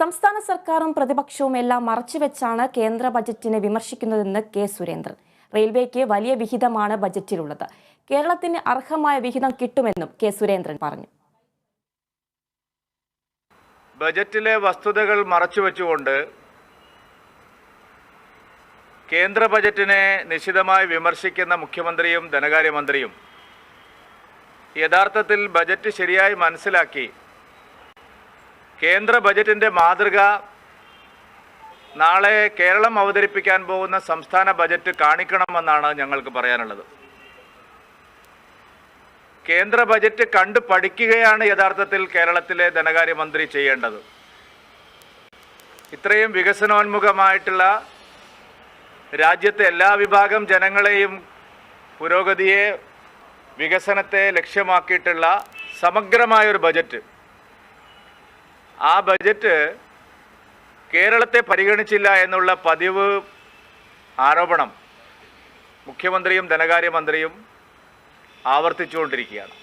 സംസ്ഥാന സർക്കാരും പ്രതിപക്ഷവും എല്ലാം മറച്ചുവെച്ചാണ് കേന്ദ്ര ബജറ്റിനെ വിമർശിക്കുന്നതെന്ന് കെ സുരേന്ദ്രൻ. റെയിൽവേക്ക് വലിയ വിഹിതമാണ് ബജറ്റിലുള്ളത്. കേരളത്തിന് അർഹമായ വിഹിതം കിട്ടുമെന്നും കെ സുരേന്ദ്രൻ പറഞ്ഞു. ബജറ്റിലെ വസ്തുതകൾ മറച്ചുവെച്ചുകൊണ്ട് കേന്ദ്ര ബജറ്റിനെ നിശിതമായി വിമർശിക്കുന്ന മുഖ്യമന്ത്രിയും ധനകാര്യമന്ത്രിയും യഥാർത്ഥത്തിൽ ബജറ്റ് ശരിയായി മനസ്സിലാക്കി കേന്ദ്ര ബജറ്റിന്റെ മാതൃക നാളെ കേരളം അവതരിപ്പിക്കാൻ പോകുന്ന സംസ്ഥാന ബജറ്റ് കാണിക്കണമെന്നാണ് ഞങ്ങൾക്ക് പറയാനുള്ളത്. കേന്ദ്ര ബജറ്റ് കണ്ടു പഠിക്കുകയാണ് യഥാർത്ഥത്തിൽ കേരളത്തിലെ ധനകാര്യമന്ത്രി ചെയ്യേണ്ടത്. ഇത്രയും വികസനോന്മുഖമായിട്ടുള്ള രാജ്യത്തെ എല്ലാ വിഭാഗം ജനങ്ങളെയും പുരോഗതിയെ വികസനത്തെ ലക്ഷ്യമാക്കിയിട്ടുള്ള സമഗ്രമായൊരു ബജറ്റ് ആ ബജറ്റ് കേരളത്തെ പരിഗണിച്ചില്ല എന്നുള്ള പതിവ് ആരോപണം മുഖ്യമന്ത്രിയും ധനകാര്യമന്ത്രിയും ആവർത്തിച്ചുകൊണ്ടിരിക്കുകയാണ്.